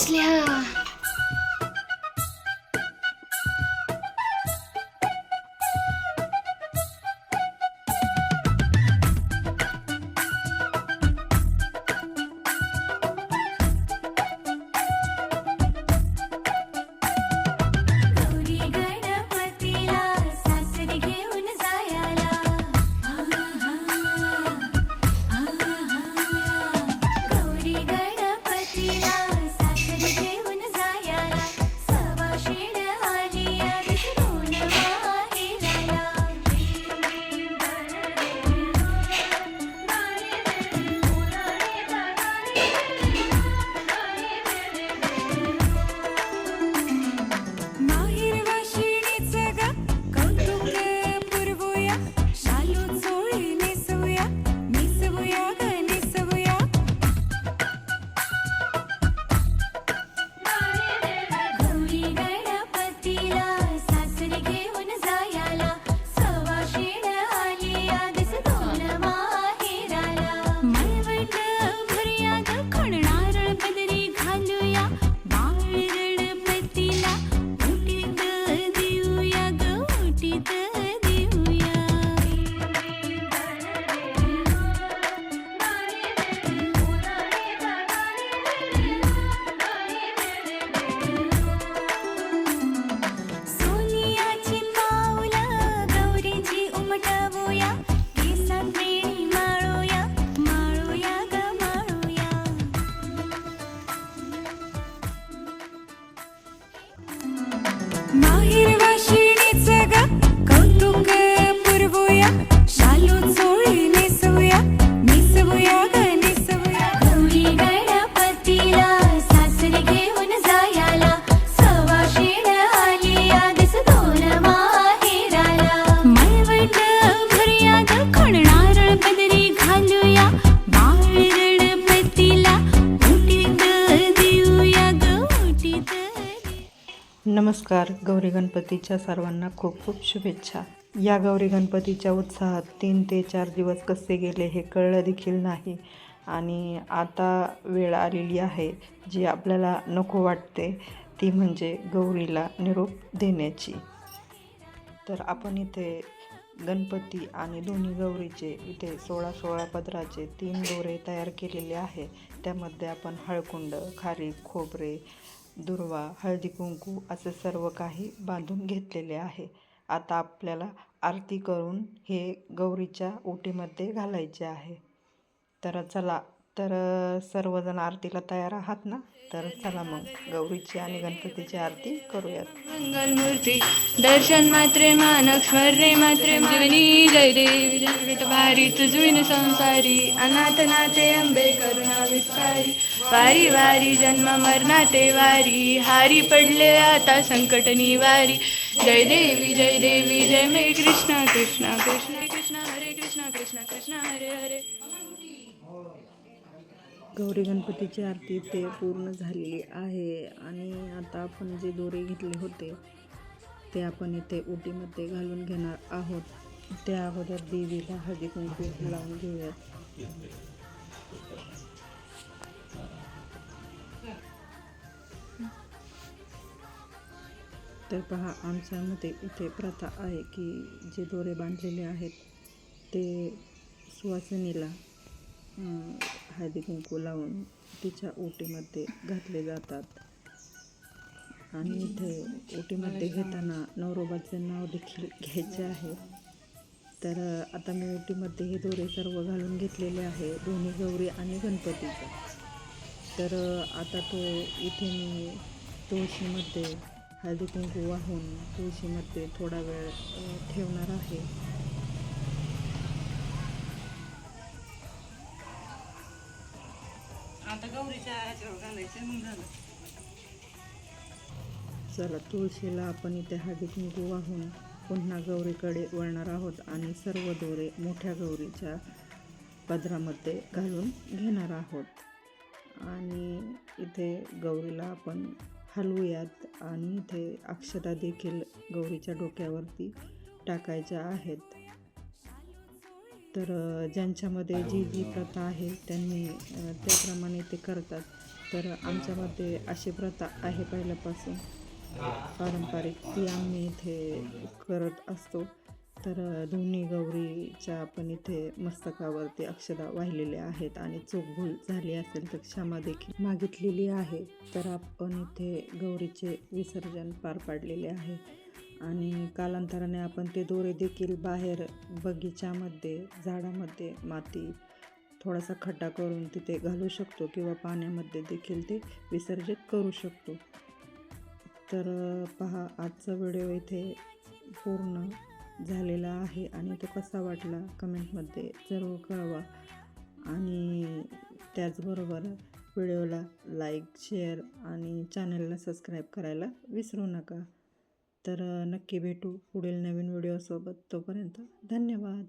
Счастливо! नमस्कार गौरी गणपतीच्या सर्वांना खूप खूप शुभेच्छा. या गौरी गणपतीच्या उत्साहात तीन ते चार दिवस कसे गेले हे कळलं देखील नाही. आणि आता वेळ आलेली आहे जी आपल्याला नको वाटते ती म्हणजे गौरीला निरोप देण्याची. तर आपण इथे गणपती आणि दोन्ही गौरीचे इथे सोळा सोळा पदराचे तीन दोरे तयार केलेले आहे. त्यामध्ये आपण हळकुंड खारी खोबरे दुर्वा हळदी कुंकू असे सर्व काही बांधून घेतलेले आहे. आता आपल्याला आरती करून हे गौरीच्या ओटीमध्ये घालायचे आहे. तर चला तर सर्वजण आरतीला तयार आहात ना? तर चला मग गौरीची आणि गणपतीची आरती करूयात. मंगलमूर्ती दर्शन मात्रे मानक स्मरे मात्रे जीवनी जय देवी भारी तुझविन संसारी अनाथ नाते अंबे करुणा विस्तारी वारी वारी जन्म मरणा ते वारी. हारी पडले आता संकट निवारी. जय देवी जय देवी जय मे कृष्ण कृष्ण कृष्ण कृष्ण हरे कृष्ण कृष्ण कृष्ण हरे हरे. गौरी गणपतीची आरती ते पूर्ण झालेली आहे आणि आता आपण जे दोरे घेतले होते ते आपण इथे ओटीमध्ये घालून घेणार आहोत. त्या अगोदर देवीला हळदी कुंकू लावून घेऊयात. तर पहा आमच्यामध्ये इथे प्रथा आहे की जे दोरे बांधलेले आहेत ते सुवासिनीला हळदी कुंकू लावून तिच्या ओटीमध्ये घातले जातात. आणि इथे ओटीमध्ये घेताना नवरोबाचे नाव देखील घ्यायचे आहे. तर आता मी ओटीमध्ये हे दोरे सर्व घालून घेतलेले आहे दोन्ही गौरी आणि गणपतीचा. तर आता तो इथे मी तुळशीमध्ये हळदी कुंकू वाहून तुळशीमध्ये थोडा वेळ ठेवणार आहे. चला तुळशीला आपण इथे हळदी कुंकू वाहून पुन्हा गौरीकडे वळणार आहोत आणि सर्व दोरे मोठ्या गौरीच्या पदरामध्ये घालून घेणार आहोत. आणि इथे गौरीला आपण हलवूयात आणि इथे अक्षता देखील गौरीच्या डोक्यावरती टाकायच्या आहेत. तर ज्यांच्यामध्ये जी जी प्रथा आहे त्यांनी त्याप्रमाणे ते करतात. तर आमच्यामध्ये अशी प्रथा आहे पहिल्यापासून. पारंपरिक ती आम्ही इथे करत असतो. तर दोन्ही गौरीच्या आपण इथे मस्तकावरती अक्षदा वाहिलेल्या आहेत आणि चूकभूल झाली असेल तर क्षमा देखील मागितलेली आहे. तर आपण इथे गौरीचे विसर्जन पार पाडलेले आहे आणि कालांतराने आपण ते दोरे देखील बाहेर बगीच्यामध्ये झाडामध्ये माती थोडासा खड्डा करून तिथे घालू शकतो किंवा पाण्यामध्ये देखील ते विसर्जित करू शकतो. तर पहा आजचा व्हिडिओ इथे पूर्ण झालेला आहे आणि तो कसा वाटला कमेंटमध्ये जरूर कळवा. आणि त्याचबरोबर व्हिडिओला लाईक शेअर आणि चॅनलला सबस्क्राईब करायला विसरू नका. तर नक्की भेटू पुढील नवीन व्हिडिओसोबत. तोपर्यंत धन्यवाद.